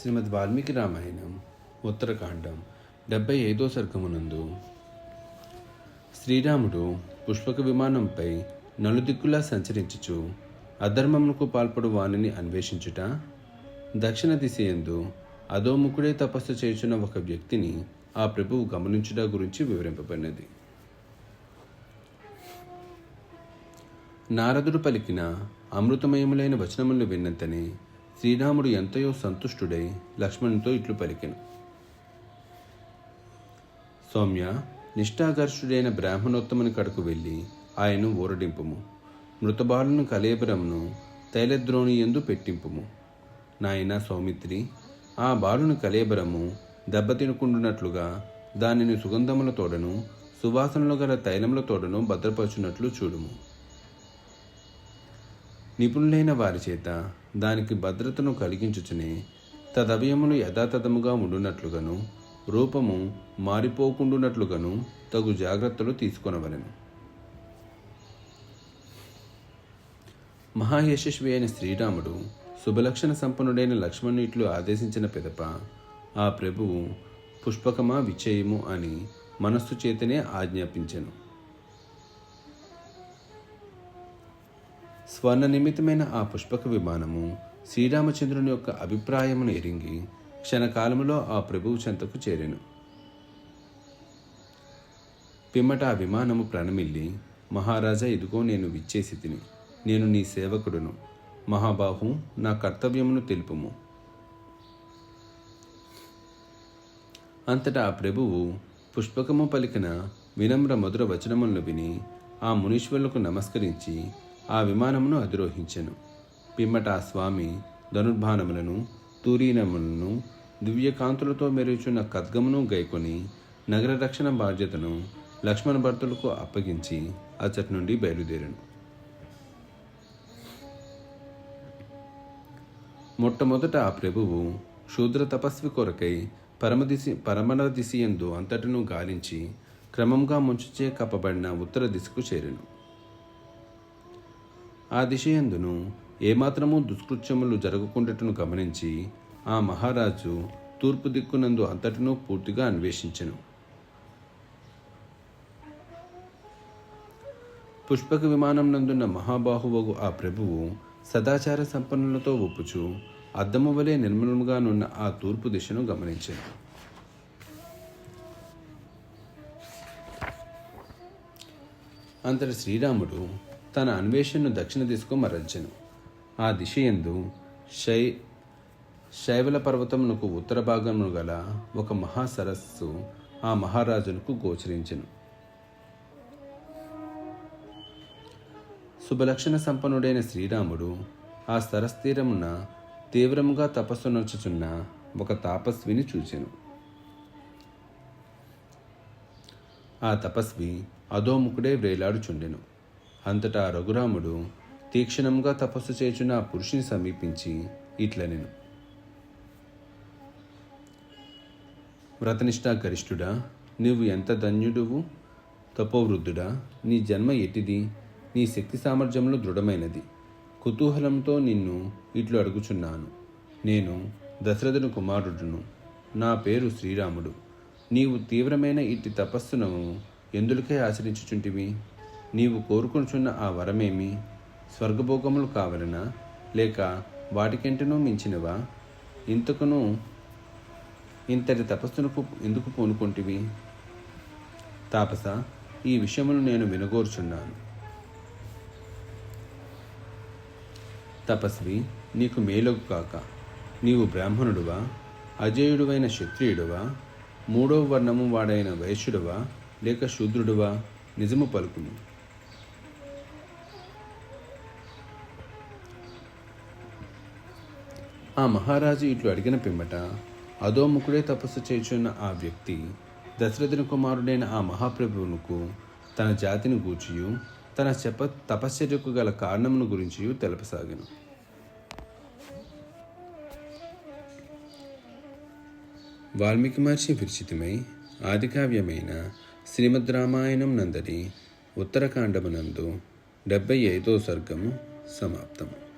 శ్రీమద్ వాల్మీకి రామాయణం ఉత్తరకాండం డెబ్బై ఐదో సర్గమునందు. శ్రీరాముడు పుష్పక విమానంపై నలుదిక్కులా సంచరించుచు అధర్మమునకు పాల్పడు వానిని అన్వేషించుట దక్షిణ దిశయందు అధోముఖుడే తపస్సు చేయుచున్న ఒక వ్యక్తిని ఆ ప్రభువు గమనించుట గురించి వివరింపబడినది. నారదుడు పలికిన అమృతమయములైన వచనములను విన్నంతనే శ్రీరాముడు ఎంతయో సంతుష్టుడై లక్ష్మణునితో ఇట్లు పలికెను. సౌమ్య నిష్ఠాగర్షుడైన బ్రాహ్మణోత్తముని కడకు వెళ్ళి ఆయను ఊరడింపుము. మృతబాలును కలేబరమును తైలద్రోణి ఎందు పెట్టింపుము. నాయన సౌమిత్రి ఆ బాలుని కలేబరము దెబ్బతినుకుండునట్లుగా దానిని సుగంధముల తోడను సువాసనలు గల తైలముల తోడను భద్రపరచునట్లు చూడుము. నిపుణులైన వారి చేత దానికి భద్రతను కలిగించుచునే తదవయములు యథాతథముగా ఉండునట్లుగాను రూపము మారిపోకుండునట్లుగాను తగు జాగ్రత్తలు తీసుకొనవలెను. మహాయశస్వి అయిన శ్రీరాముడు శుభలక్షణ సంపన్నుడైన లక్ష్మణుని ఇట్లు ఆదేశించిన పిదప ఆ ప్రభువు పుష్పకమా విచేయము అని మనస్సు చేతనే ఆజ్ఞాపించెను. స్వర్ణ నిమిత్తమైన ఆ పుష్పక విమానము శ్రీరామచంద్రుని యొక్క అభిప్రాయమును ఎరింగి క్షణకాలములో ఆ ప్రభువు చెంతకు చేరెను. పిమ్మట ఆ విమానము ప్రణమిల్లి మహారాజా ఇదిగో నేను విచ్చేసి తిని నేను నీ సేవకుడును. మహాబాహు నా కర్తవ్యమును తెలుపుము అంతటా ఆ ప్రభువు పుష్పకము పలికిన వినమ్ర మధుర వచనములను విని ఆ మునీశ్వరులకు నమస్కరించి ఆ విమానమును అధిరోహించెను. పిమ్మట ఆ స్వామి ధనుర్బాణములను తూరీనములను దివ్యకాంతులతో మెరుగుచున్న ఖద్గమును గైకొని నగర రక్షణ బాధ్యతను లక్ష్మణ భర్తలకు అప్పగించి అచ్చటి నుండి బయలుదేరాను. మొట్టమొదట ఆ ప్రభువు శూద్ర తపస్వి కొరకై పరమదిశి పరమణ దిశయందు అంతటను గాలించి క్రమంగా ముంచుచే కప్పబడిన ఉత్తర దిశకు చేరెను. ఆ దిశయందును ఏమాత్రము దుష్కృత్యములు జరగకుండాను గమనించి ఆ మహారాజు తూర్పు దిక్కునందు అంతటినూ పూర్తిగా అన్వేషించెను. పుష్పక విమానం నందున్న మహాబాహువగు ఆ ప్రభువు సదాచార సంపన్నులతో ఒప్పుచు అద్దము వలె నిర్మలముగానున్న ఆ తూర్పు దిశను గమనించాను. అంతటి శ్రీరాముడు తన అన్వేషణను దక్షిణ దిశకు మరల్చెను. ఆ దిశ ఎందు శై శైవల పర్వతమునకు ఉత్తర భాగమును గల ఒక మహా సరస్సు ఆ మహారాజునకు గోచరించెను. శుభలక్షణ సంపన్నుడైన శ్రీరాముడు ఆ సరస్తీరమున తీవ్రముగా తపస్సు నొచ్చుచున్న ఒక తాపస్విని చూచెను. ఆ తపస్వి అధోముఖుడే వ్రేలాడుచుండెను అంతటా రఘురాముడు తీక్షణంగా తపస్సు చేచున్న ఆ పురుషుని సమీపించి ఇట్లనెను. వ్రతనిష్టా గరిష్ఠుడా నీవు ఎంత ధన్యుడువు? తపోవృద్ధుడా నీ జన్మ ఎటిది నీ శక్తి సామర్థ్యంలో దృఢమైనది. కుతూహలంతో నిన్ను ఇట్లు అడుగుచున్నాను. నేను దశరథుని కుమారుడును. నా పేరు శ్రీరాముడు. నీవు తీవ్రమైన ఇట్టి తపస్సును ఎందులకై ఆచరించుచుంటివి? నీవు కోరుకుంటున్న ఆ వరమేమి? స్వర్గభోగములు కావలనా? లేక వాటికంటనూ మించినవా? ఇంతకును ఇంతటి తపస్సునకు ఎందుకు పూనుకుంటివి? తాపస ఈ విషయమును నేను వినగోరుచున్నాను. తపస్వి నీకు మేలుగు కాక. నీవు బ్రాహ్మణుడువా? అజేయుడువైన క్షత్రియుడువా? మూడవ వర్ణము వాడైన వైశ్యుడువా లేక శూద్రుడువా? నిజము పలుకుము. ఆ మహారాజు ఇట్లు అడిగిన పిమ్మట అధోముఖుడే తపస్సు చేయుచున్న ఆ వ్యక్తి దశరథుని కుమారుడైన ఆ మహాప్రభువునకు తన జాతిని గూర్చియు తన చెప్ప తపశ్చర్యకు గల కారణమును గురించి తెలపసాగను. వాల్మీకి మహర్షి విరచితమై ఆదికావ్యమైన శ్రీమద్ రామాయణం నందరి ఉత్తరకాండమునందు డెబ్బై ఐదో సర్గము సమాప్తము.